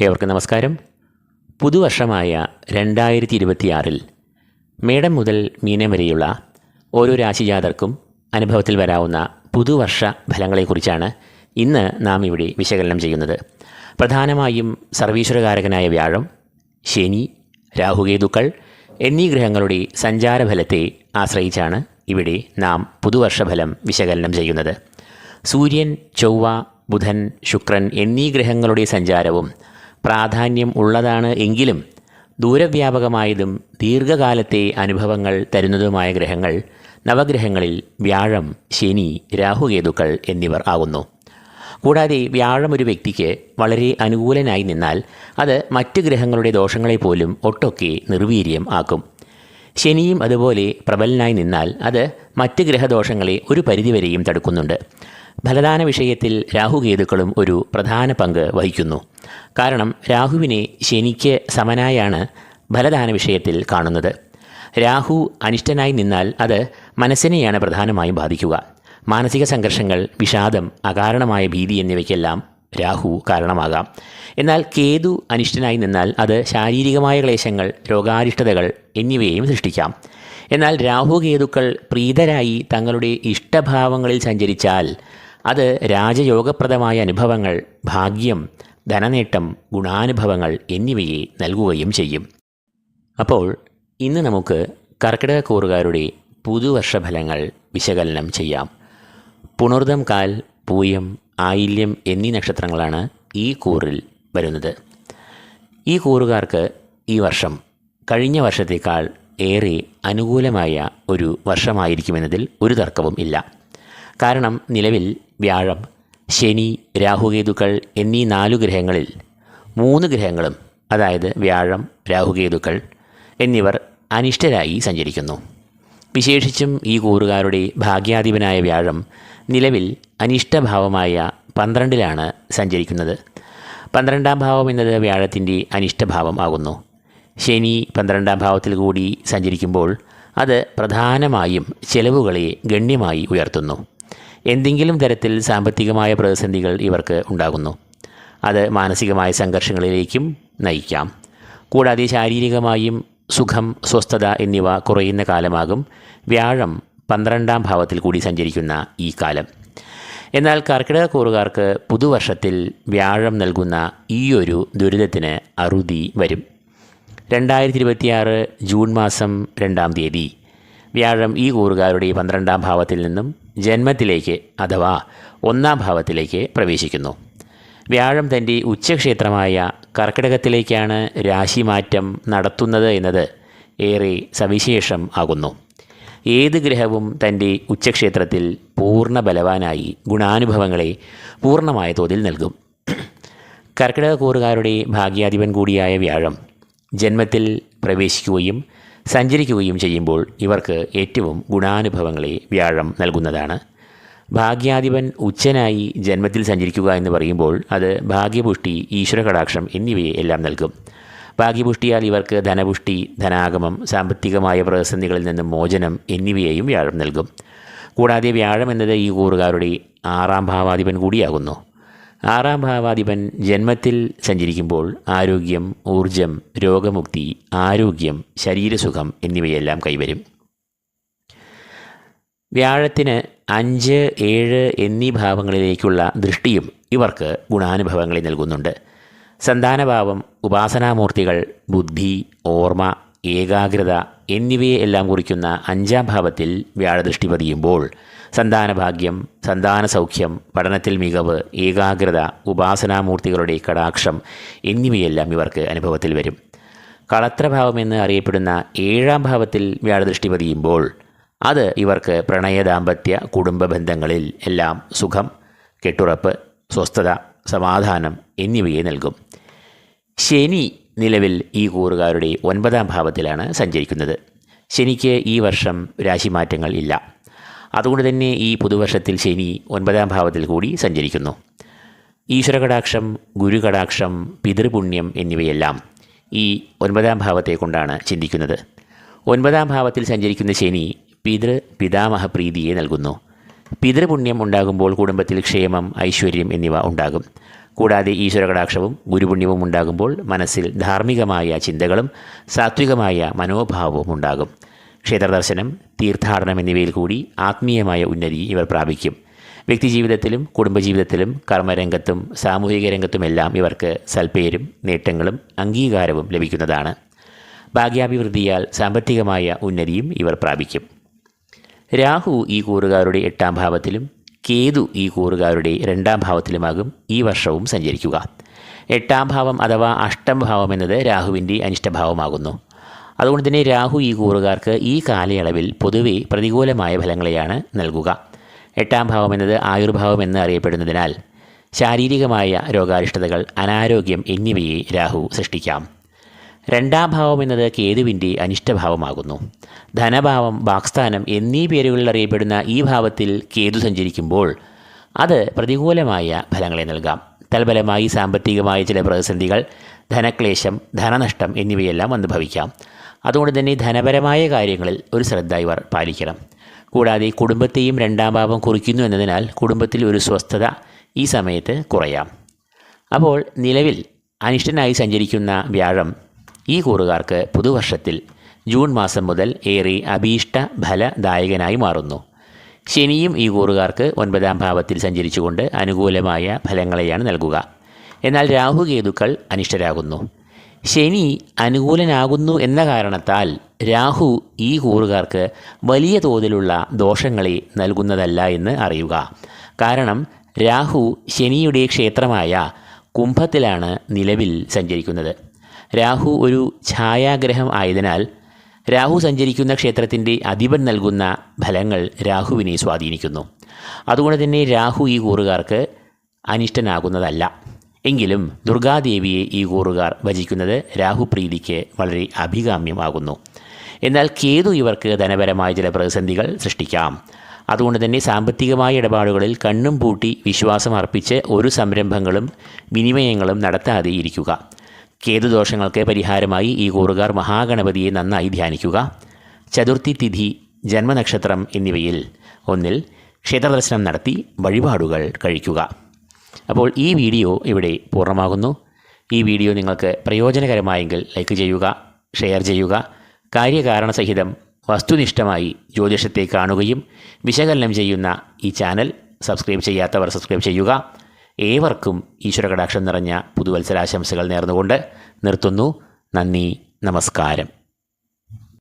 ഏവർക്കും നമസ്കാരം. പുതുവർഷമായ രണ്ടായിരത്തി ഇരുപത്തിയാറിൽ മേടം മുതൽ മീനം വരെയുള്ള ഓരോ രാശിജാതർക്കും അനുഭവത്തിൽ വരാവുന്ന പുതുവർഷ ഫലങ്ങളെക്കുറിച്ചാണ് ഇന്ന് നാം ഇവിടെ വിശകലനം ചെയ്യുന്നത്. പ്രധാനമായും സർവീശ്വരകാരകനായ വ്യാഴം ശനി രാഹുകേതുക്കൾ എന്നീ ഗ്രഹങ്ങളുടെ സഞ്ചാരഫലത്തെ ആശ്രയിച്ചാണ് ഇവിടെ നാം പുതുവർഷഫലം വിശകലനം ചെയ്യുന്നത്. സൂര്യൻ ചൊവ്വ ബുധൻ ശുക്രൻ എന്നീ ഗ്രഹങ്ങളുടെ സഞ്ചാരവും പ്രാധാന്യം ഉള്ളതാണ് എങ്കിലും ദൂരവ്യാപകമായതും ദീർഘകാലത്തെ അനുഭവങ്ങൾ തരുന്നതുമായ ഗ്രഹങ്ങൾ നവഗ്രഹങ്ങളിൽ വ്യാഴം ശനി രാഹുകേതുക്കൾ എന്നിവർ ആകുന്നു. കൂടാതെ വ്യാഴം ഒരു വ്യക്തിക്ക് വളരെ അനുകൂലനായി നിന്നാൽ അത് മറ്റ് ഗ്രഹങ്ങളുടെ ദോഷങ്ങളെ പോലും ഒട്ടൊക്കെ നിർവീര്യം ആക്കും. ശനിയും അതുപോലെ പ്രബലനായി നിന്നാൽ അത് മറ്റ് ഗ്രഹദോഷങ്ങളെ ഒരു പരിധിവരെയും തടുക്കുന്നുണ്ട്. ഫലദാന വിഷയത്തിൽ രാഹുകേതുക്കളും ഒരു പ്രധാന പങ്ക് വഹിക്കുന്നു. കാരണം രാഹുവിനെ ശനിക്ക് സമനായാണ് ഫലദാന വിഷയത്തിൽ കാണുന്നത്. രാഹു അനിഷ്ടനായി നിന്നാൽ അത് മനസ്സിനെയാണ് പ്രധാനമായും ബാധിക്കുക. മാനസിക സംഘർഷങ്ങൾ വിഷാദം അകാരണമായ ഭീതി എന്നിവയ്ക്കെല്ലാം രാഹു കാരണമാകാം. എന്നാൽ കേതു അനിഷ്ടനായി നിന്നാൽ അത് ശാരീരികമായ ക്ലേശങ്ങൾ രോഗാരിഷ്ടതകൾ എന്നിവയെയും സൃഷ്ടിക്കാം. എന്നാൽ രാഹു കേതുക്കൾ പ്രീതരായി തങ്ങളുടെ ഇഷ്ടഭാവങ്ങളിൽ സഞ്ചരിച്ചാൽ അത് രാജയോഗപ്രദമായ അനുഭവങ്ങൾ ഭാഗ്യം ധനനേട്ടം ഗുണാനുഭവങ്ങൾ എന്നിവയെ നൽകുകയും ചെയ്യും. അപ്പോൾ ഇന്ന് നമുക്ക് കർക്കിടക കൂറുകാരുടെ പുതുവർഷഫലങ്ങൾ വിശകലനം ചെയ്യാം. പുണർദം കാൽ പൂയം ആയില്യം എന്നീ നക്ഷത്രങ്ങളാണ് ഈ കൂറിൽ വരുന്നത്. ഈ കൂറുകാർക്ക് ഈ വർഷം കഴിഞ്ഞ വർഷത്തേക്കാൾ ഏറെ അനുകൂലമായ ഒരു വർഷമായിരിക്കുമെന്നതിൽ ഒരു തർക്കവും ഇല്ല. കാരണം നിലവിൽ വ്യാഴം ശനി രാഹുകേതുക്കൾ എന്നീ നാലു ഗ്രഹങ്ങളിൽ മൂന്ന് ഗ്രഹങ്ങളും അതായത് വ്യാഴം രാഹുകേതുക്കൾ എന്നിവർ അനിഷ്ടരായി സഞ്ചരിക്കുന്നു. വിശേഷിച്ചും ഈ കൂറുകാരുടെ ഭാഗ്യാധിപനായ വ്യാഴം നിലവിൽ അനിഷ്ടഭാവമായ പന്ത്രണ്ടിലാണ് സഞ്ചരിക്കുന്നത്. പന്ത്രണ്ടാം ഭാവം എന്നത് വ്യാഴത്തിന്റെ അനിഷ്ടഭാവം ആകുന്നു. ശനി പന്ത്രണ്ടാം ഭാവത്തിൽ കൂടി സഞ്ചരിക്കുമ്പോൾ അത് പ്രധാനമായും ചെലവുകളെ ഗണ്യമായി ഉയർത്തുന്നു. എന്തെങ്കിലും തരത്തിൽ സാമ്പത്തികമായ പ്രതിസന്ധികൾ ഇവർക്ക് ഉണ്ടാകുന്നു. അത് മാനസികമായ സംഘർഷങ്ങളിലേക്കും നയിക്കാം. കൂടാതെ ശാരീരികമായും സുഖം സ്വസ്ഥത എന്നിവ കുറയുന്ന കാലമാകും. വ്യാഴം പന്ത്രണ്ടാം ഭാവത്തിൽ കൂടി സഞ്ചരിക്കുന്ന ഈ കാലം. എന്നാൽ കർക്കിടക കൂറുകാർക്ക് പുതുവർഷത്തിൽ വ്യാഴം നൽകുന്ന ഈ ഒരു ദുരിതത്തിന് അറുതി വരും. രണ്ടായിരത്തി ഇരുപത്തിയാറ് ജൂൺ മാസം രണ്ടാം തീയതി. വ്യാഴം ഈ കൂറുകാരുടെ പന്ത്രണ്ടാം ഭാവത്തിൽ നിന്നും ജന്മത്തിലേക്ക് അഥവാ ഒന്നാം ഭാവത്തിലേക്ക് പ്രവേശിക്കുന്നു. വ്യാഴം തന്റെ ഉച്ചക്ഷേത്രമായ കർക്കിടകത്തിലേക്കാണ് രാശിമാറ്റം നടത്തുന്നത് എന്നത് ഏറെ സവിശേഷം ആകുന്നു. ഏത് ഗ്രഹവും തന്റെ ഉച്ചക്ഷേത്രത്തിൽ പൂർണ ബലവാനായി ഗുണാനുഭവങ്ങളെ പൂർണമായ തോതിൽ നൽകും. കർക്കിടക കൂറുകാരുടെ ഭാഗ്യാധിപൻ കൂടിയായ വ്യാഴം ജന്മത്തിൽ പ്രവേശിക്കുകയും സഞ്ചരിക്കുകയും ചെയ്യുമ്പോൾ ഇവർക്ക് ഏറ്റവും ഗുണാനുഭവങ്ങളെ വ്യാഴം നൽകുന്നതാണ്. ഭാഗ്യാധിപൻ ഉച്ചനായി ജന്മത്തിൽ സഞ്ചരിക്കുക എന്ന് പറയുമ്പോൾ അത് ഭാഗ്യപുഷ്ടി ഈശ്വരകടാക്ഷം എന്നിവയെ എല്ലാം നൽകും. ഭാഗ്യപുഷ്ടിയാൽ ഇവർക്ക് ധനപുഷ്ടി ധനാഗമം സാമ്പത്തികമായ പ്രതിസന്ധികളിൽ നിന്ന് മോചനം എന്നിവയെയും വ്യാഴം നൽകും. കൂടാതെ വ്യാഴം എന്നത് ഈ കൂറുകാരുടെ ആറാം ഭാവാധിപൻ കൂടിയാകുന്നു. ആറാം ഭാവാധിപൻ ജന്മത്തിൽ സഞ്ചരിക്കുമ്പോൾ ആരോഗ്യം ഊർജം രോഗമുക്തി ആരോഗ്യം ശരീരസുഖം എന്നിവയെല്ലാം കൈവരും. വ്യാഴത്തിന് അഞ്ച് ഏഴ് എന്നീ ഭാവങ്ങളിലേക്കുള്ള ദൃഷ്ടിയും ഇവർക്ക് ഗുണാനുഭവങ്ങളെ നൽകുന്നുണ്ട്. സന്താനഭാവം ഉപാസനാമൂർത്തികൾ ബുദ്ധി ഓർമ്മ ഏകാഗ്രത എന്നിവയെ എല്ലാം കുറിക്കുന്ന അഞ്ചാം ഭാവത്തിൽ വ്യാഴദൃഷ്ടി പതിയുമ്പോൾ സന്താനഭാഗ്യം സന്താന സൗഖ്യം പഠനത്തിൽ മികവ് ഏകാഗ്രത ഉപാസനാമൂർത്തികളുടെ കടാക്ഷം എന്നിവയെല്ലാം ഇവർക്ക് അനുഭവത്തിൽ വരും. കളത്രഭാവമെന്ന് അറിയപ്പെടുന്ന ഏഴാം ഭാവത്തിൽ വ്യാഴദൃഷ്ടി പതിയുമ്പോൾ അത് ഇവർക്ക് പ്രണയ ദാമ്പത്യ കുടുംബ ബന്ധങ്ങളിൽ എല്ലാം സുഖം കെട്ടുറപ്പ് സ്വസ്ഥത സമാധാനം എന്നിവയെ നൽകും. ശനി നിലവിൽ ഈ കൂറുകാരുടെ ഒൻപതാം ഭാവത്തിലാണ് സഞ്ചരിക്കുന്നത്. ശനിക്ക് ഈ വർഷം രാശിമാറ്റങ്ങൾ ഇല്ല. അതുകൊണ്ട് തന്നെ ഈ പുതുവർഷത്തിൽ ശനി ഒൻപതാം ഭാവത്തിൽ കൂടി സഞ്ചരിക്കുന്നു. ഈശ്വരകടാക്ഷം ഗുരുകടാക്ഷം പിതൃപുണ്യം എന്നിവയെല്ലാം ഈ ഒൻപതാം ഭാവത്തെ കൊണ്ടാണ് ചിന്തിക്കുന്നത്. ഒൻപതാം ഭാവത്തിൽ സഞ്ചരിക്കുന്ന ശനി പിതൃ പിതാമഹപ്രീതിയെ നൽകുന്നു. പിതൃപുണ്യം ഉണ്ടാകുമ്പോൾ കുടുംബത്തിൽ ക്ഷേമം ഐശ്വര്യം എന്നിവ ഉണ്ടാകും. കൂടാതെ ഈശ്വരകടാക്ഷവും ഗുരുപുണ്യവും ഉണ്ടാകുമ്പോൾ മനസ്സിൽ ധാർമ്മികമായ ചിന്തകളും സാത്വികമായ മനോഭാവവും ഉണ്ടാകും. ക്ഷേത്രദർശനം തീർത്ഥാടനം എന്നിവയിൽ കൂടി ആത്മീയമായ ഉന്നതി ഇവർ പ്രാപിക്കും. വ്യക്തിജീവിതത്തിലും കുടുംബജീവിതത്തിലും കർമ്മരംഗത്തും സാമൂഹിക രംഗത്തുമെല്ലാം ഇവർക്ക് സൽപ്പേരും നേട്ടങ്ങളും അംഗീകാരവും ലഭിക്കുന്നതാണ്. ഭാഗ്യാഭിവൃദ്ധിയാൽ സാമ്പത്തികമായ ഉന്നതിയും ഇവർ പ്രാപിക്കും. രാഹു ഈ കൂറുകാരുടെ എട്ടാം ഭാവത്തിലും കേതു ഈ കൂറുകാരുടെ രണ്ടാം ഭാവത്തിലുമാകും ഈ വർഷവും സഞ്ചരിക്കുക. എട്ടാം ഭാവം അഥവാ അഷ്ടം ഭാവം എന്നത് രാഹുവിന്റെ അനിഷ്ടഭാവമാകുന്നു. അതുകൊണ്ട് തന്നെ രാഹു ഈ കൂറുകാർക്ക് ഈ കാലയളവിൽ പൊതുവെ പ്രതികൂലമായ ഫലങ്ങളെയാണ് നൽകുക. എട്ടാം ഭാവം എന്നത് ആയുർഭാവം എന്ന് അറിയപ്പെടുന്നതിനാൽ ശാരീരികമായ രോഗാരിഷ്ടതകൾ അനാരോഗ്യം എന്നിവയെ രാഹു സൃഷ്ടിക്കാം. രണ്ടാം ഭാവം എന്നത് കേതുവിന്റെ അനിഷ്ടഭാവമാകുന്നു. ധനഭാവം വാക്സ്ഥാനം എന്നീ പേരുകളിൽ അറിയപ്പെടുന്ന ഈ ഭാവത്തിൽ കേതു സഞ്ചരിക്കുമ്പോൾ അത് പ്രതികൂലമായ ഫലങ്ങളെ നൽകാം. തൽഫലമായി സാമ്പത്തികമായ ചില പ്രതിസന്ധികൾ ധനക്ലേശം ധനനഷ്ടം എന്നിവയെല്ലാം വന്നു ഭവിക്കാം അതുകൊണ്ട് തന്നെ ധനപരമായ കാര്യങ്ങളിൽ ഒരു ശ്രദ്ധ ഇവർ പാലിക്കണം. കൂടാതെ കുടുംബത്തെയും രണ്ടാം ഭാവം കുറിക്കുന്നു എന്നതിനാൽ കുടുംബത്തിൽ ഒരു സ്വസ്ഥത ഈ സമയത്ത് കുറയാം. അപ്പോൾ നിലവിൽ അനിഷ്ടനായി സഞ്ചരിക്കുന്ന വ്യാഴം ഈ കൂറുകാർക്ക് പുതുവർഷത്തിൽ ജൂൺ മാസം മുതൽ ഏറെ അഭീഷ്ട ഫലദായകനായി മാറുന്നു. ശനിയും ഈ കൂറുകാർക്ക് ഒൻപതാം ഭാവത്തിൽ സഞ്ചരിച്ചുകൊണ്ട് അനുകൂലമായ ഫലങ്ങളെയാണ് നൽകുക. എന്നാൽ രാഹുകേതുക്കൾ അനിഷ്ടരാകുന്നു. ശനി അനുകൂലനാകുന്നു എന്ന കാരണത്താൽ രാഹു ഈ കൂറുകാർക്ക് വലിയ തോതിലുള്ള ദോഷങ്ങളെ നൽകുന്നതല്ല എന്ന് അറിയുക. കാരണം രാഹു ശനിയുടെ ക്ഷേത്രമായ കുംഭത്തിലാണ് നിലവിൽ സഞ്ചരിക്കുന്നത്. രാഹു ഒരു ഛായാഗ്രഹം ആയതിനാൽ രാഹു സഞ്ചരിക്കുന്ന ക്ഷേത്രത്തിന്റെ അധിപൻ നൽകുന്ന ഫലങ്ങൾ രാഹുവിനെ സ്വാധീനിക്കുന്നു. അതുകൊണ്ട് തന്നെ രാഹു ഈ കൂറുകാർക്ക് അനിഷ്ടനാകുന്നതല്ല. എങ്കിലും ദുർഗാദേവിയെ ഈ കൂറുകാർ ഭജിക്കുന്നത് രാഹുപ്രീതിക്ക് വളരെ അഭികാമ്യമാകുന്നു. എന്നാൽ കേതു ഇവർക്ക് ധനപരമായ ചില പ്രതിസന്ധികൾ സൃഷ്ടിക്കാം. അതുകൊണ്ട് തന്നെ സാമ്പത്തികമായ ഇടപാടുകളിൽ കണ്ണും പൂട്ടി വിശ്വാസം അർപ്പിച്ച് ഒരു സംരംഭങ്ങളും വിനിമയങ്ങളും നടത്താതെ ഇരിക്കുക. കേതുദോഷങ്ങൾക്ക് പരിഹാരമായി ഈ കൂറുകാർ മഹാഗണപതിയെ നന്നായി ധ്യാനിക്കുക. ചതുർത്ഥി തിഥി ജന്മനക്ഷത്രം എന്നിവയിൽ ഒന്നിൽ ക്ഷേത്രദർശനം നടത്തി വഴിപാടുകൾ കഴിക്കുക. അപ്പോൾ ഈ വീഡിയോ ഇവിടെ പൂർണമാകുന്നു. ഈ വീഡിയോ നിങ്ങൾക്ക് പ്രയോജനകരമായെങ്കിൽ ലൈക്ക് ചെയ്യുക ഷെയർ ചെയ്യുക. കാര്യകാരണസഹിതം വസ്തുനിഷ്ഠമായി ജ്യോതിഷത്തെ കാണുകയും വിശകലനം ചെയ്യുന്ന ഈ ചാനൽ സബ്സ്ക്രൈബ് ചെയ്യാത്തവർ സബ്സ്ക്രൈബ് ചെയ്യുക. ഏവർക്കും ഈശ്വരകടാക്ഷം നിറഞ്ഞ പുതുവത്സരാശംസകൾ നേർന്നുകൊണ്ട് നിർത്തുന്നു. നന്ദി നമസ്കാരം.